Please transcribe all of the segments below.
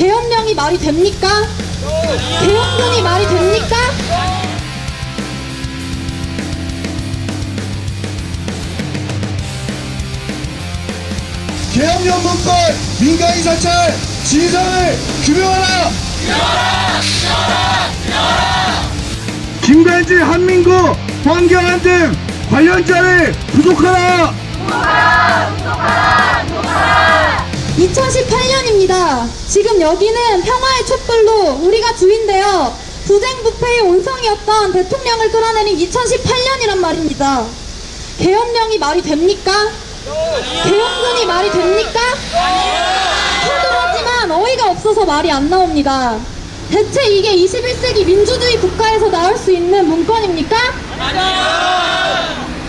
계엄령이 말이 됩니까? 계엄령이 말이 됩니까? 계엄령 문건 민간인 사찰 진상을 규명하라! 김관진 한민구 황경안 등 관련자를 구속하라! 2018년 지금 여기는 평화의 촛불로 우리가 주인데요. 부쟁부패의 온성이었던 대통령을 끌어내린 2018년이란 말입니다. 계엄령이 말이 됩니까? 계엄군이 말이 됩니까? 하도하지만 어이가 없어서 말이 안 나옵니다. 대체 이게 21세기 민주주의 국가에서 나올 수 있는 문건입니까?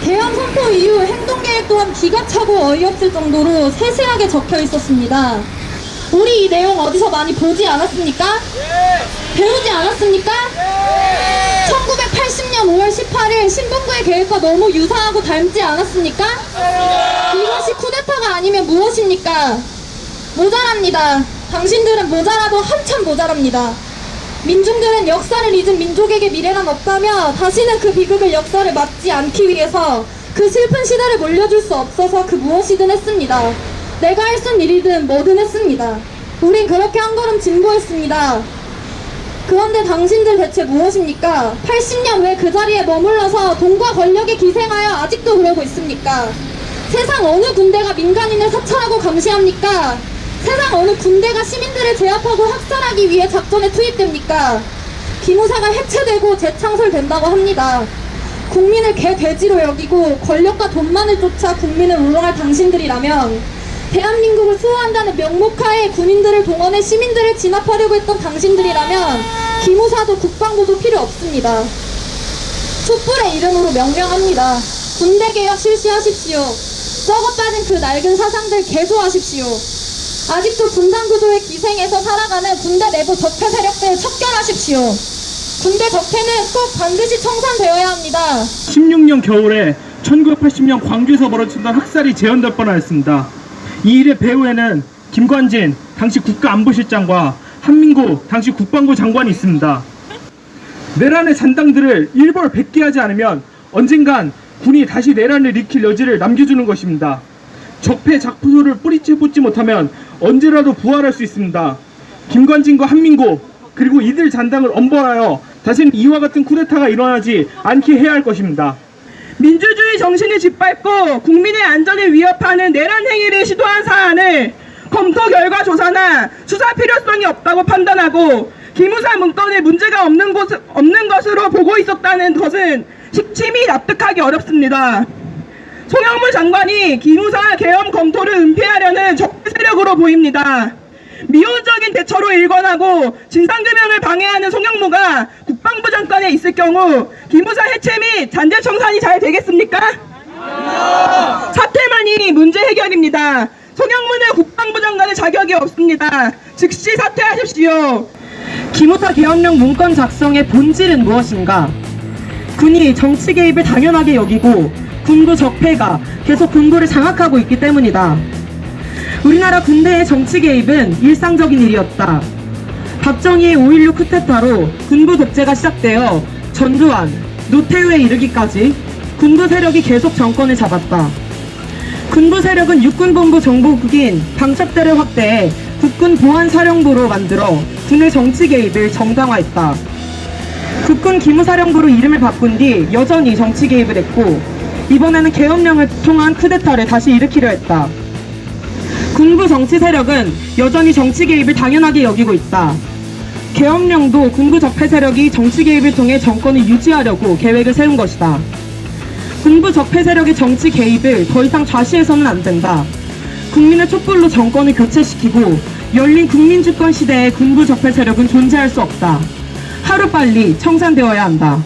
개헌 선포 이후 행동 계획 또한 기가 차고 어이없을 정도로 세세하게 적혀 있었습니다. 우리 이 내용 어디서 많이 보지 않았습니까? 배우지 않았습니까? 1980년 5월 18일 신분구의 계획과 너무 유사하고 닮지 않았습니까? 이것이 쿠데타가 아니면 무엇입니까? 모자랍니다. 당신들은 모자라도 한참 모자랍니다. 민중들은 역사를 잊은 민족에게 미래란 없다며 다시는 그 비극을 역사를 맞지 않기 위해서 그 슬픈 시대를 물려줄 수 없어서 그 무엇이든 했습니다. 내가 할 수 있는 일이든 뭐든 했습니다. 우린 그렇게 한 걸음 진보했습니다. 그런데 당신들 대체 무엇입니까? 80년 왜 그 자리에 머물러서 돈과 권력에 기생하여 아직도 그러고 있습니까? 세상 어느 군대가 민간인을 사찰하고 감시합니까? 세상 어느 군대가 시민들을 제압하고 학살하기 위해 작전에 투입됩니까? 기무사가 해체되고 재창설된다고 합니다. 국민을 개돼지로 여기고 권력과 돈만을 쫓아 국민을 우롱할 당신들이라면 대한민국을 수호한다는 명목하에 군인들을 동원해 시민들을 진압하려고 했던 당신들이라면 기무사도 국방부도 필요 없습니다. 촛불의 이름으로 명령합니다. 군대 개혁 실시하십시오. 썩어 빠진 그 낡은 사상들 개소하십시오. 아직도 분단 구조의 기생에서 살아가는 군대 내부 적폐 세력들 척결하십시오. 군대 적폐는 꼭 반드시 청산되어야 합니다. 16년 겨울에 1980년 광주에서 벌어졌던 학살이 재현될 뻔하였습니다. 이 일의 배후에는 김관진 당시 국가안보실장과 한민구 당시 국방부 장관이 있습니다. 내란의 잔당들을 일벌 백기하지 않으면 언젠간 군이 다시 내란을 일으킬 여지를 남겨주는 것입니다. 적폐 작푸소를 뿌리째 뽑지 못하면 언제라도 부활할 수 있습니다. 김관진과 한민구 그리고 이들 잔당을 엄벌하여 다시는 이와 같은 쿠데타가 일어나지 않게 해야 할 것입니다. 민주주의 정신을 짓밟고 국민의 안전을 위협하는 내란 행위를 시도한 사안을 검토 결과 조사나 수사 필요성이 없다고 판단하고 기무사 문건에 문제가 없는, 곳, 없는 것으로 보고 있었다는 것은 식침이 납득하기 어렵습니다. 송영물 장관이 기무사 계엄 검토를 은폐하려는 적대 세력으로 보입니다. 미온적인 대처로 일관하고 진상규명을 방해하는 송영무가 국방부 장관에 있을 경우 기무사 해체 및 잔재 청산이 잘 되겠습니까? 사퇴만이 문제 해결입니다. 송영무는 국방부 장관의 자격이 없습니다. 즉시 사퇴하십시오. 기무사 계엄령 문건 작성의 본질은 무엇인가? 군이 정치 개입을 당연하게 여기고 군부 적폐가 계속 군부를 장악하고 있기 때문이다. 우리나라 군대의 정치 개입은 일상적인 일이었다. 박정희의 5.16 쿠데타로 군부 독재가 시작되어 전두환, 노태우에 이르기까지 군부 세력이 계속 정권을 잡았다. 군부 세력은 육군본부 정보국인 방첩대를 확대해 국군 보안사령부로 만들어 군의 정치 개입을 정당화했다. 국군 기무사령부로 이름을 바꾼 뒤 여전히 정치 개입을 했고 이번에는 계엄령을 통한 쿠데타를 다시 일으키려 했다. 군부 정치 세력은 여전히 정치 개입을 당연하게 여기고 있다. 계엄령도 군부 적폐 세력이 정치 개입을 통해 정권을 유지하려고 계획을 세운 것이다. 군부 적폐 세력의 정치 개입을 더 이상 좌시해서는 안 된다. 국민의 촛불로 정권을 교체시키고 열린 국민 주권 시대의 군부 적폐 세력은 존재할 수 없다. 하루빨리 청산되어야 한다.